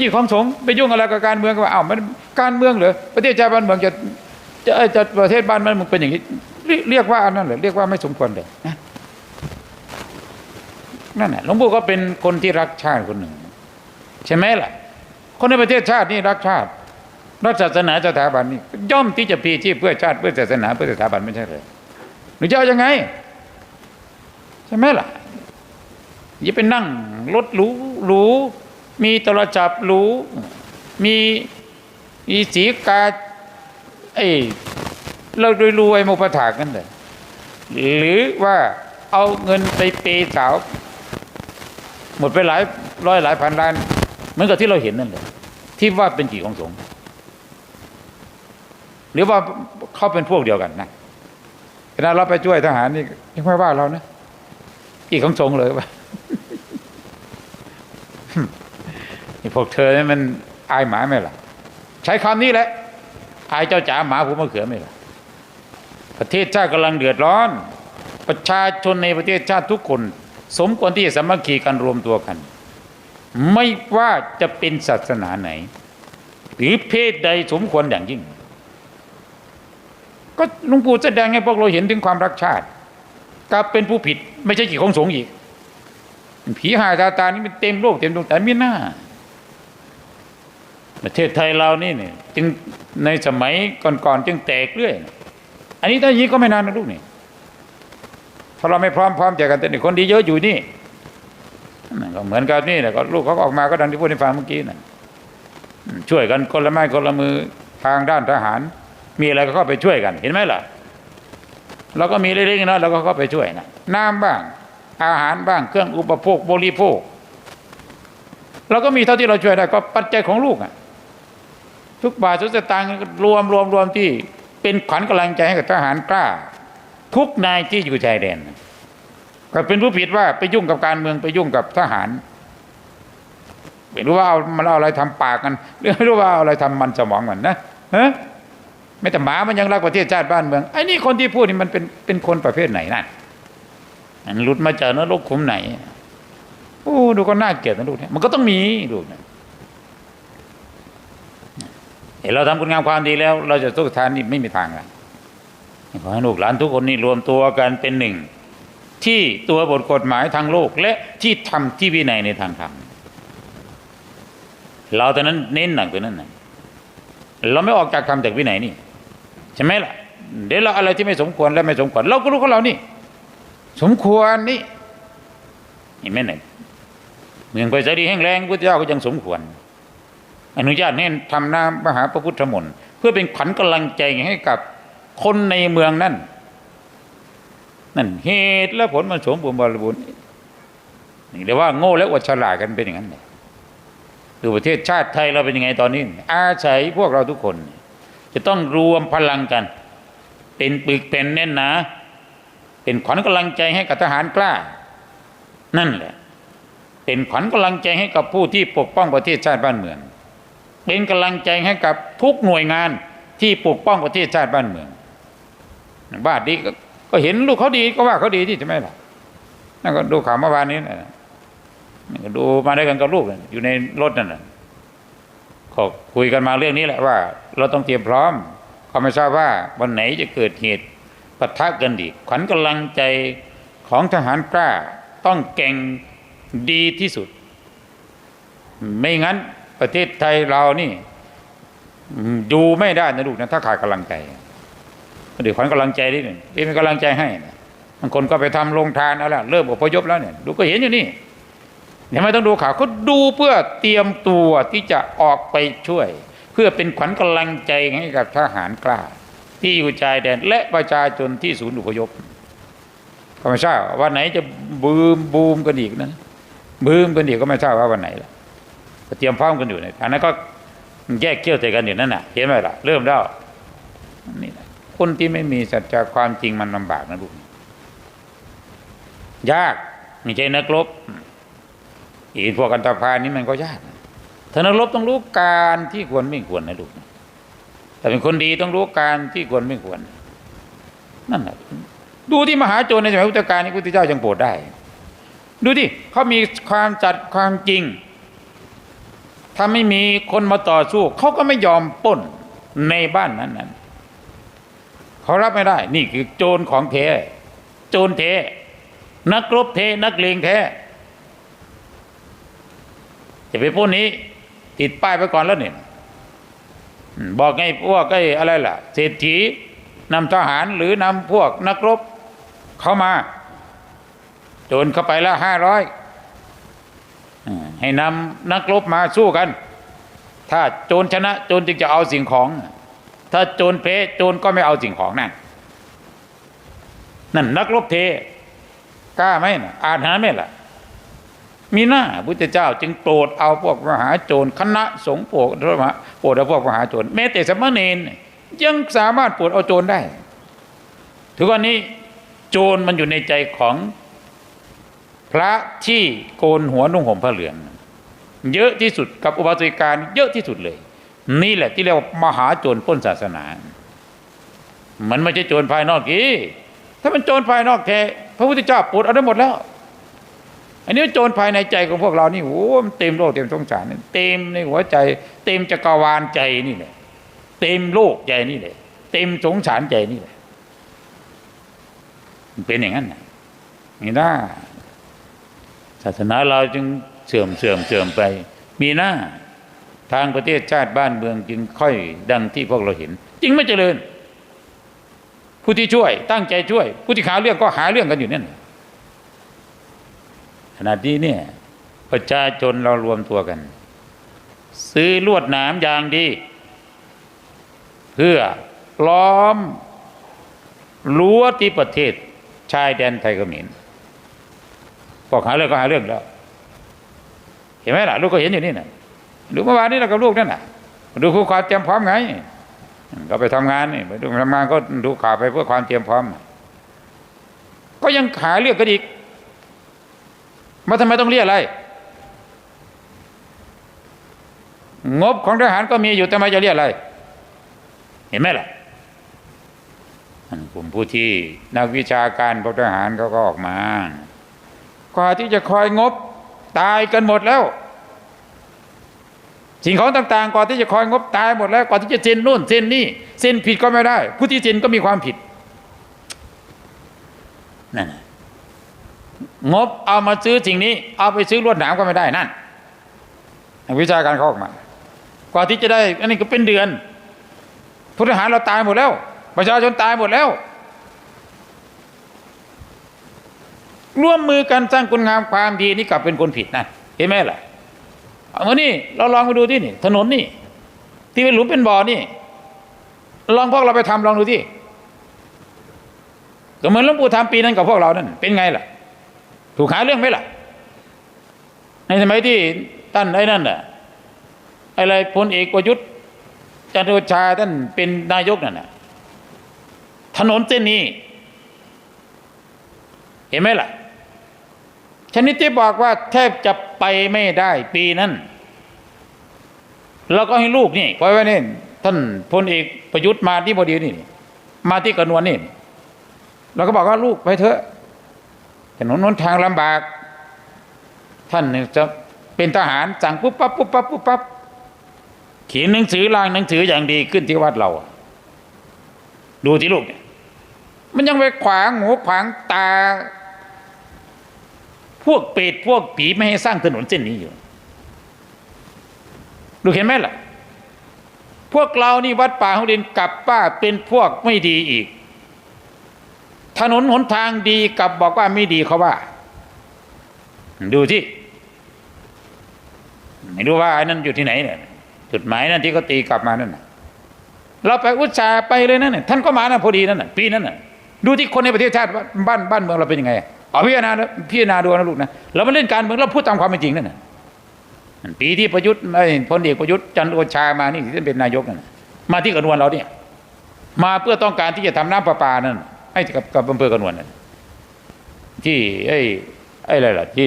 ใช่ของสงฆ์ไปยุ่งอะไรกับการเมืองก็ว่าอ้าวมันการเมืองเหรอประเทศชาติบ้านเมืองจะจะจะประเทศบ้านมืองมันเป็นอย่างนี้เรียเรียกว่าอันนั้นเหรอเรียกว่าไม่สมควรเลยนะนั่นแหละหลวงปู่ก็เป็นคนที่รักชาติคนหนึ่ง ใช่ไหมล่ะ คนในประเทศชาตินี่รักชาติรักศาสนาสถาบันนี่ย่อมที่จะพีชีพเพื่อชาติเพื่อศาสนาเพื่อสถาบันไม่ใช่เลยหรือจะเอายังไง ใช่ไหมล่ะอย่าไปนั่งรถหรูหรู มีโทรศัพท์หรูมีมีสีกาไอ้เรารวยรวยๆมาปถากันเลยหรือว่าเอาเงินไปเปย์สาว หมดไปหลายร้อยหลายพันล้านเหมือนกับที่เราเห็นนั่นเลยที่ว่าเป็นกี่ของสงฆ์หรือว่าเขาเป็นพวกเดียวกันนะเวลาเราไปช่วยทหารนี่ยังไม่ว่าเรานะกี่ของสงฆ์เลยว่า นี่พวกเธอนี่มันอายหมาไหมล่ะ ใช้คำนี้แหละ อายเจ้าจ๋าหมาผมมะเขือไหมล่ะ ประเทศชาติกำลังเดือดร้อน ประชาชนในประเทศชาติทุกคน สมควรที่จะสามัคคีกันรวมตัวกัน ไม่ว่าจะเป็นศาสนาไหน หรือเพศใดสมควรอย่างยิ่ง ก็ลุงปู่แสดงให้พวกเราเห็นถึงความรักชาติกลับเป็นผู้ผิดไม่ใช่กี่ของสงฆ์อีกผีหาตาตานี่มันเต็มโลกเต็มดวงแต่ไม่น่า ประเทศไทยเรานี่เนี่ยจึงในสมัยก่อนๆจึงแตกเรื่อย อันนี้ถ้าอนนี้ก็ไม่นานนะลูกนี่ถ้าเราไม่พร้อมพร้อมใจกันแต่นี่คนดีเยอะอยู่นี่ก็เหมือนกับนี่แหละก็ลูกเขาออกมาก็ดังที่พูดให้ฟังเมื่อกี้น่ะช่วยกันคนละไม้คนละมือทางด้านทหาร มีอะไรก็เข้าไปช่วยกัน เห็นไหมล่ะเราก็มีเล็กๆน้อยๆเราก็เข้าไปช่วยนะน้ำบ้าง อาหารบ้างเครื่องอุปโภคบริโภคเราก็มีเท่าที่เราช่วยได้ก็ปัจจัยของลูกอะ ทุกบาททุกสตางค์รวมรวมรวมที่เป็นขวัญกำลังใจให้กับทหารกล้า ทุกนายที่อยู่ชายแดนก็เป็นผู้ผิดว่าไปยุ่งกับการเมืองไปยุ่งกับทหารไม่รู้ว่าเอามันเอาอะไรทำปากกันหรือไม่รู้ว่าเอาอะไรทำมันสมองมันนะฮะไม่แต่หมามันยังรักประเทศชาติบ้านเมืองไอ้นี่คนที่พูดนี่มันเป็นเป็นคนประเภทไหนนั่นมันหลุดมาจากนรกขุมไหนโอ้ดูก็น่าเกลียดนะลูกเนี่ยมันก็ต้องมีลูเนี่ย เห็นเราทำคุณงามความดีแล้ว เราจะสู้ทานนี่ไม่มีทางละขอให้ลูกหลานทุกคนนี่รวมตัวกันเป็นหนึ่ง ที่ตัวบทกฎหมายทางโลก และที่ทำที่วินัยในทางธรรมเราตอนนั้นเน้นหนักตัวนั้นนะเราไม่ออกจากธรรมจากวินัยนี่ใช่ไหมล่ะเดี๋ยวเราอะไรที่ไม่สมควรและไม่สมควร เราก็รู้ของเรานี่ สมควรนี่เห็นไหมเนี่ยเมืองไปสดีแห้งแรงพระเจ้าก็ยังสมควร อนุญาตให้ทำน้ำมหาพระพุทธมนต์เพื่อเป็นขวัญกำลังใจให้กับคนในเมืองนั่นนั่นเหตุและผลมันสมบูรณ์บริบูรณ์นี่เรียกว่าโง่และอดฉลาดกันเป็นอย่างนั้นเนี่ยดูประเทศชาติไทยเราเป็นยังไงตอนนี้ อาศัยพวกเราทุกคน จะต้องรวมพลังกัน เป็นปึกเป็นแน่นหนาเป็นขวัญกำลังใจให้กับทหารกล้า นั่นแหละ เป็นขวัญกำลังใจให้กับผู้ที่ปกป้องประเทศชาติบ้านเมือง เป็นกำลังใจให้กับทุกหน่วยงานที่ปกป้องประเทศชาติบ้านเมืองบ้านดีก็เห็นลูกเขาดีก็ว่าเขาดีที่ใช่หมล่ะนั่นก็ดูข่าวเมื่อวานนี้นะนั่นก็ดูมาได้กันกับลูกอยู่ในรถนั่นแหละก็คุยกันมาเรื่องนี้แหละว่า เราต้องเตรียมพร้อมก็ไม่ทราบว่าวันไหนจะเกิดเหตุปะทะกันอีขวัญกำลังใจของทหารกล้าต้องเก่งดีที่สุด ไม่งั้น ประเทศไทยเรานี่ดูไม่ได้นะลูกนะถ้าขาดกำลังใจเดี๋ยวขวัญกำลังใจนิดหนึ่งเป็นกำลังใจให้นะบางคนก็ไปทำโรงทานเอาละเริ่มอพยพแล้วเนี่ยดูก็เห็นอยู่นี่เดี๋ยวไม่ต้องดูข่าวเขาดูเพื่อเตรียมตัวที่จะออกไปช่วย เพื่อเป็นขวัญกำลังใจให้กับทหารกล้า ที่อยู่ชายแดนและประชาชนที่ศูนย์อพยพก็ไม่ทราบวันไหนจะบูมบูมกันอีกนะบูมกันอีกก็ไม่ทราบว่าวันไหนละ เตรียมพร้อมกันอยู่เนี่ยอันนั้นก็แยกเขี้ยวใจกันอยู่นั่นน่ะเห็นไหมล่ะเริ่มแล้วนี่นะคนที่ไม่มีสัจจะความจริงมันลำบากนะลูกยากไม่ใช่นักรบอีพวกกันตาพานนี่มันก็ยากถ้านักรบต้องรู้การที่ควรไม่ควรนะลูกแต่เป็นคนดีต้องรู้การที่ควรไม่ควร นั่นแหละดูที่มหาโจรในสมัยพุทธกาลนี่พุทธเจ้ายังโปรดได้ ดูที่เขามีความจัดความจริง ถ้าไม่มีคนมาต่อสู้เขาก็ไม่ยอมป้นในบ้านนั้นนั้นเขารับไม่ได้ นี่คือโจรของแท้โจรแท้นักรบแท้นักเลงแท้จะไปพวกนี้ ติดป้ายไปก่อนแล้วเนี่ยบอกไงพวกไอ้อะไรล่ะ เศรษฐีนำทหารหรือนำพวกนักรบเข้ามา โจรเข้าไปแล้วห้าร้อย ให้นำนักรบมาสู้กัน ถ้าโจรชนะโจรจึงจะเอาสิ่งของ ถ้าโจรเพโจรก็ไม่เอาสิ่งของนั่นนั่นนักรบเทกล้าไหมนะอาจหาไหมล่ะ มีหน้าพุทธเจ้าจึงโปรดเอาพวกมหาโจรคณะสงฆ์โปรดโปรดเอาพวกมหาโจรแม้แต่สมณเณรยังสามารถโปรดเอาโจรได้ ถึงวันนี้โจรมันอยู่ในใจของ พระที่โกนหัวนุ่งห่มผ้าเหลือง เยอะที่สุดกับอุบาสิกาเยอะที่สุดเลย นี่แหละที่เรียกว่ามหาโจรป้นศาสนา มันไม่ใช่โจรภายนอกอีถ้ามันโจรภายนอกแท้พระพุทธเจ้าปลดเอาได้หมดแล้ว อันนี้โจรภายในใจของพวกเรานี่โอ้มันเต็มโลกเต็มสงสารเต็มในหัวใจ เต็มจักรวาลใจนี่แหละเต็มโลกใจนี่แหละเต็มสงสารใจนี่แหละมันเป็นอย่างนั้นนะนี่น่า ศาสนาเราจึงเสื่อมเสื่อมเสื่อมไป มีหน้าทางประเทศชาติบ้านเมืองจึงค่อยดังที่พวกเราเห็นจริงไม่เจริญ ผู้ที่ช่วยตั้งใจช่วย ผู้ที่หาเรื่องก็หาเรื่องกันอยู่นั่นขณะนี้เนี่ยประชาชนเรารวมตัวกัน ซื้อลวดหนามอย่างดี เพื่อล้อมรั้วที่ประเทศชายแดนไทยเขมรพว กหาเรื่องก็หาเรื่องแล้ว เห็นไหมล่ะ ลูกก็เห็นอยู่นี่นะดูเมื่อวานนี้เรากับลูกนั่นน่ะ ดูคู่ความเตรียมพร้อมไงก็ไปทำงานนี่ไปดูทำงานก็ดูข่าวไปเพื่อความเตรียมพร้อม ก็ยังหาเรื่องกันอีกมาทำไมต้องเรียกอะไร งบของทหารก็มีอยู่ทำไมจะเรียกอะไร เห็นไหมล่ะกลุ่มผู้ที่นักวิชาการพลทหารเขาก็ออกมา กว่าที่จะคอยงบตายกันหมดแล้ว สิ่งของต่าง ๆก่อนที่จะคอยงบตายหมดแล้วก่อนที่จะเซ็นนู่นเซ็นนี่เซ็นผิดก็ไม่ได้ ผู้ที่เซ็นก็มีความผิดนั่นงบเอามาซื้อสิ่งนี้ เอาไปซื้อลวดหนามก็ไม่ได้นั่นวิชาการเขาออกมา กว่าที่จะได้ อันนี้ก็เป็นเดือนพุทธหารเราตายหมดแล้ว ประชาชนตายหมดแล้ว ร่วมมือกันสร้างคุณงามความดีนี่กลับเป็นคนผิดนะเห็นไหมล่ะเอามานี่เราลองไปดูที่นี่ ถนนนี่ ที่เป็นหลุมเป็นบ่อนี่ ลองพวกเราไปทำลองดูที่ก็เหมือนหลวงปู่ทำปีนั้นกับพวกเรานั่นเป็นไงล่ะ ถูกหาเรื่องไหมล่ะ ในสมัยที่ท่านไอ้นั่นน่ะอะไรพลเอกประยุทธ์จันทร์โอชาท่านเป็นนายกนั่นน่ะถนนเส้นนี้ เห็นไหมล่ะ ชนิดที่บอกว่าแทบจะไปไม่ได้ปีนั้นเราก็ให้ลูกนี่ไว้ไว้นี่ท่านพลเอกประยุทธ์มาที่พอดีนี่ มาที่กระนวนนี่เราก็บอกว่าลูกไปเถอะถนนนนทางลำบาก ท่านจะเป็นทหารสั่งปุ๊บปั๊บปุ๊บปั๊บปุ๊บปั๊บเขียนหนังสือล่างหนังสืออย่างดีขึ้นที่วัดเรา ดูที่ลูก มันยังไปขวางหูขวางตา พวกเปรตพวกผีไม่ให้สร้างถนนเส้นนี้อยู่ดูเห็นไหมล่ะ พวกเรานี่วัดป่าของเดินกลับป้าเป็นพวกไม่ดีอีก ถนนหนทางดีกลับบอกว่าไม่ดีเขาว่า ดูที่ไม่รู้ว่าไอ้นั่นอยู่ที่ไหนเนี่ยจุดหมายนั่นที่เขาตีกลับมานั่นนะเราไปอุตส่าห์ไปเลยนั่นน่ะท่านก็มานะพอดีนั่นน่ะปีนั้นน่ะดูที่คนในประเทศชาติบ้านบ้านเมืองเราเป็นยังไง เอาพิจารณาพิจารณาดูนะลูกนะเราไม่เล่นการเมืองเราพูดตามความเป็นจริงนั่นน่ะปีที่ประยุทธ์ไอ้พลเอกประยุทธ์จันทร์โอชามานี่ที่ท่านเป็นนายกนั่นมาที่กระนวนเราเนี่ย มาเพื่อต้องการที่จะทำน้ำประปานั่นให้กับกับอำเภอกระนวนนั่นที่ไอ้ไอ้อะไรล่ะที่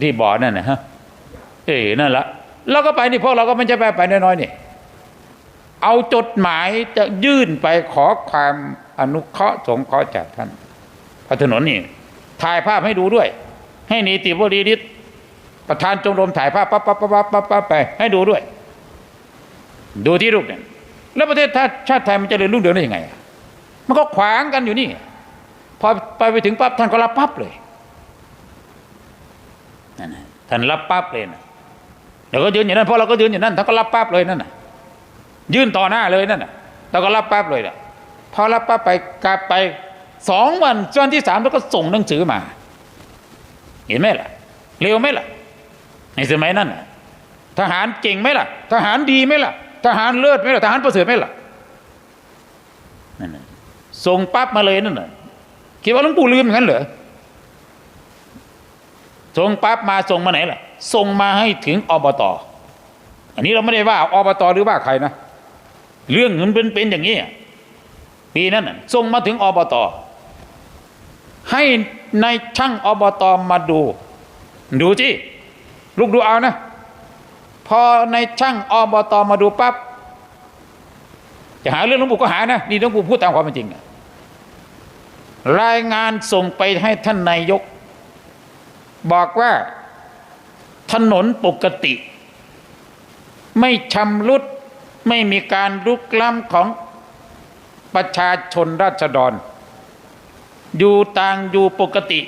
ที่บ่อนั่นนะฮะเอ้นั่นละเราก็ไปนี่พวกเราก็ไม่ใช่ไปไปน้อยๆนี่เอาจดหมายจะยื่นไปขอความอนุเคราะห์สงเคราะห์จากท่าน พระถนนนี่ถ่ายภาพให้ดูด้วย ให้นิติบดีนิตประธานชมรมถ่ายภาพปั๊บปั๊บปั๊บปั๊บปั๊บไป ให้ดูด้วย ดูที่รูปเนี่ยแล้วประเทศชาติชาติไทยมันจะเจริญรุ่งเรืองได้ยังไง มันก็ขวางกันอยู่นี่ พอไปไปถึงปั๊บท่านก็รับปั๊บเลยนั่นท่านรับปั๊บเลยนะเดี๋ยวก็ยืนอยู่นั่นเพราะเราก็ยืนอยู่นั่นท่านก็รับปั๊บเลยนั่นน่ะ ยื่นต่อหน้าเลยนั่นน่ะเราก็รับปั๊บเลยน่ะพอรับปั๊บไปกลับไป สองวันวันที่สามแล้วก็ส่งหนังสือมา เห็นไหมล่ะ เร็วไหมล่ะ ในสมัยนั้นทหารเก่งไหมล่ะ ทหารดีไหมล่ะ ทหารเลิศไหมล่ะ ทหารประเสริฐไหมล่ะนั่นส่งปั๊บมาเลยนั่นน่ะคิดว่าหลวงปู่ลืมอย่างนั้นเหรอส่งปั๊บมาส่งมาไหนล่ะ ส่งมาให้ถึงอบตอันนี้เราไม่ได้ว่าอบตหรือว่าใครนะ เรื่องมันเป็นเป็นอย่างนี้ปีนั้นส่งมาถึงอบต ให้ในช่างอบตมาดู ดูที่ลูกดูเอานะ พอในช่างอบตมาดูปั๊บจะหาเรื่องหลวงปู่ก็หานะนี่หลวงปู่พูดตามความเป็นจริงรายงานส่งไปให้ท่านนายก บอกว่าถนนปกติ ไม่ชำรุดไม่มีการลุกล้ำของประชาชนราษฎร อยู่ต่างอยู่ปกติ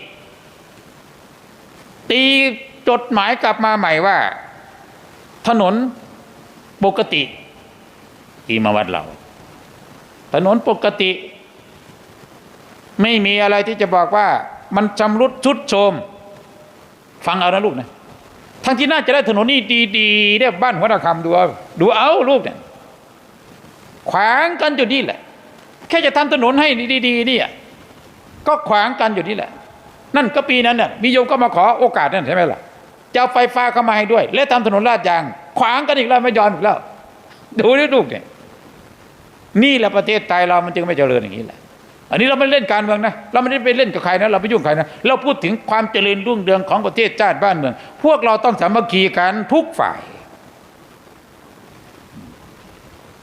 ตีจดหมายกลับมาใหม่ว่า ถนนปกติที่มาวัดเรา ถนนปกติ ไม่มีอะไรที่จะบอกว่า มันชำรุดชุดโทมฟังเอานะลูกนะทั้งที่น่าจะได้ถนนนี่ดีๆเนี่ยบ้านหัวตะคำดูเอาดูเอาลูกเนี่ยขวางกันอยู่นี่แหละ แค่จะทำถนนให้ดีๆเนี่ย ก็ขวางกันอยู่นี่แหละ นั่นก็ปีนั้นน่ะมีโยมก็มาขอโอกาสนั่นใช่ไหมล่ะจะเอาไฟฟ้าเข้ามาให้ด้วย และทำถนนลาดยาง ขวางกันอีกแล้วไม่ยอมอีกแล้ว ดูดิลูกเนี่ยนี่แหละประเทศไทยเรามันจึงไม่เจริญอย่างนี้แหละ อันนี้เราไม่เล่นการเมืองนะ เราไม่ได้ไปเล่นกับใครนะ เราไม่ยุ่งใครนะ เราพูดถึงความเจริญรุ่งเรืองของประเทศชาติบ้านเมือง พวกเราต้องสามัคคีกันทุกฝ่าย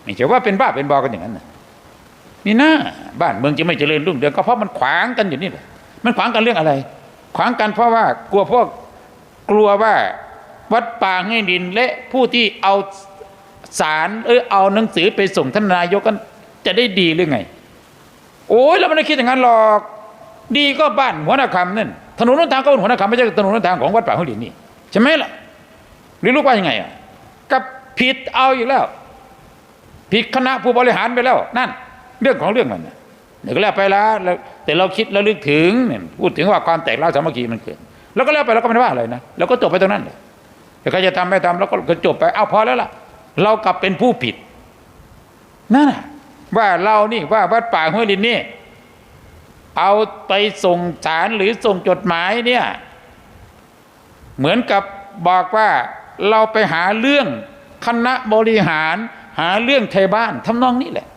ไม่ใช่ว่าเป็นบ้าเป็นบอกันอย่างนั้นนะ นี่นะบ้านเมืองจะไม่เจริญรุ่งเรืองก็เพราะมันขวางกันอยู่นี่แหละมันขวางกันเรื่องอะไร ขวางกันเพราะว่ากลัวพวกกลัวว่าวัดป่าให้ดินและผู้ที่เอาสารเออเอาหนังสือไปส่งท่านนายกกันจะได้ดีหรือไง โอ้ยเราไม่ได้คิดอย่างนั้นหรอก ดีก็บ้านหัวหน้าคำนั่นถนนหนทางก็หัวหน้าคำไม่ใช่ถนนหนทางของวัดป่าห้วยดินนี่ใช่ไหมล่ะหรือรู้ว่ายังไงอะกับผิดเอาอีกแล้ว ผิดคณะผู้บริหารไปแล้วนั่น เรื่องของเรื่องมันน่ะเดี๋ยวก็แล้วไปแล้วแต่เราคิดแล้วลึกถึงเนี่ยพูดถึงว่าความแตกร้าสามัคคีมันเกิด แล้วก็แล้วไปเราก็ไม่ได้ว่าอะไรนะเราก็จบไปตรงนั้นเลยแต่ใครจะทำไม่ทำแล้วก็จบไปเอาพอแล้วล่ะ เรากลับเป็นผู้ผิดนั่นน่ะว่าเรานี่ว่าวัดป่าห้วยลินนี่ เอาไปส่งสารหรือส่งจดหมายเนี่ย เหมือนกับบอกว่าเราไปหาเรื่องคณะบริหาร หาเรื่องไทยบ้านทำนองนี้แหละ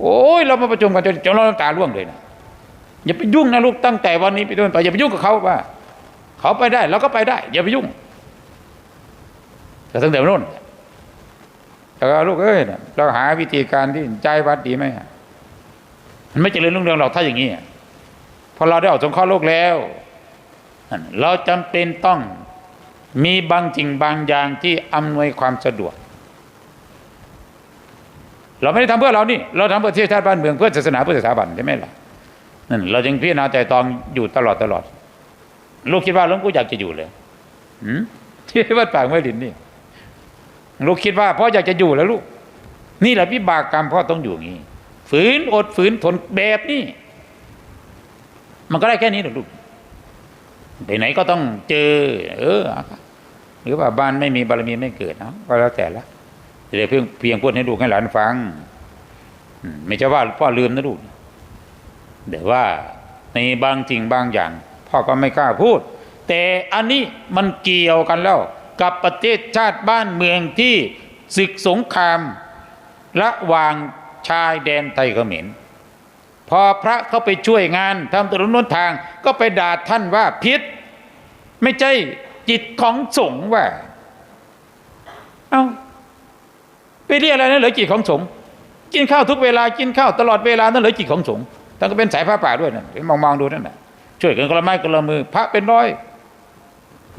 โอ้ยเรามาประชุมกันจนจนเราตาร่วงเลยนะอย่าไปยุ่งนะลูกตั้งแต่วันนี้ไปต้นไปอย่าไปยุ่งกับเขาว่า เขาไปได้เราก็ไปได้ อย่าไปยุ่งแต่ตั้งแต่โน่นแต่ว่าลูกเอ้ยเราหาวิธีการที่ใจวัดดีไหมมันไม่เจริญรุ่งเรืองหรอกถ้าอย่างนี้พอเราได้ออกสงเคราะห์โลกแล้ว เราจำเป็นต้องมีบางสิ่งบางอย่างที่อำนวยความสะดวก เราไม่ได้ทำเพื่อเรานี่เราทำเพื่อเทศชาติบ้านเมืองเพื่อศาสนาเพื่อสถาบันใช่ไหมล่ะนั่นเราจึงพิจารณาใจตองอยู่ตลอดตลอด ลูกคิดว่าหลวงปู่อยากจะอยู่เลยหืมที่วัดปากไม่ดินนี่ลูกคิดว่าพ่ออยากจะอยู่แล้วลูก นี่แหละวิบากกรรมพ่อต้องอยู่อย่างนี้ฝืนอดฝืนทนแบบนี้มันก็ได้แค่นี้แหละลูกไปไหนก็ต้องเจอ เออหรือว่าบ้านไม่มีบารมีไม่เกิดนะก็แล้วแต่ละ จะได้เพียงเพียงพูดให้ลูกให้หลานฟังไม่ใช่ว่าพ่อลืมนะลูกแต่ว่าในบางจริงบางอย่าง พ่อก็ไม่กล้าพูด แต่อันนี้มันเกี่ยวกันแล้ว กับประเทศชาติบ้านเมืองที่ศึกสงครามระหว่างชายแดนไทยเขมรพอพระเข้าไปช่วยงานทำถนนนนทางก็ไปด่าท่านว่าพิษ ไม่ใช่จิตของสงฆ์ว่า เอา้า ไปเรียกอะไรนั่นเหลือจิตของสงฆ์กินข้าวทุกเวลากินข้าวตลอดเวลานั่นเหลือจิตของสงฆ์ท่านก็เป็นสายผ้าป่าด้วยนั่นมองมองๆดูนั่นน่ะช่วยกันคนละไม้คนละมือ พระเป็นร้อย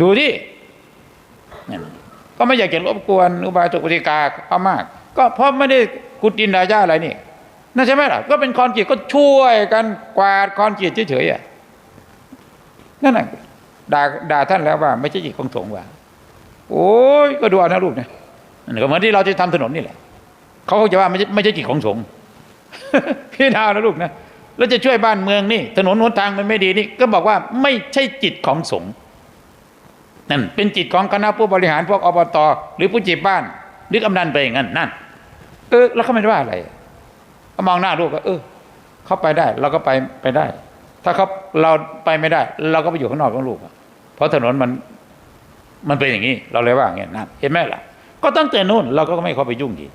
ดูที่นั่นก็ไม่อยากจะรบกวนอุบาสกอุติกาเอามาก ก็เพราะไม่ได้กุดินดาย่าอะไรนี่นั่นใช่ไหมล่ะก็เป็นคอนกรีตก็ช่วยกันกวาดคอนกรีตเฉยๆอะนั่นน่ะด่าด่าท่านแล้วว่า ไม่ใช่จิตของสงฆ์ว่า โอ้ยก็ดูเอานะลูกนะนั่น ก็เหมือนที่เราจะทำถนนนี่แหละเขาจะว่าไม่ใช่ไม่ใช่จิตของสงฆ์พี่ดาวนะลูกนะแล้วจะช่วยบ้านเมืองนี่ ถนนหนทางมันไม่ดีนี่ ก็บอกว่าไม่ใช่จิตของสงฆ์นั่นเป็นจิตของคณะผู้บริหารพวกอบตหรือผู้จีบบ้านหรือำนันไปอย่างนั้นนั่นเออแล้วเขาไม่ได้ว่าอะไรก็มองหน้าลูกก็เออเขาไปได้ เราก็ไปไปได้ ถ้าเขาเราไปไม่ได้ เราก็ไปอยู่ข้างนอกของลูกเพราะถนนมันมันเป็นอย่างนี้ เราเลยว่าอย่างเงี้นั่นเห็นไหมล่ะ ก็ตั้งแต่นู้นเราก็ไม่เข้าไปยุ่งอีก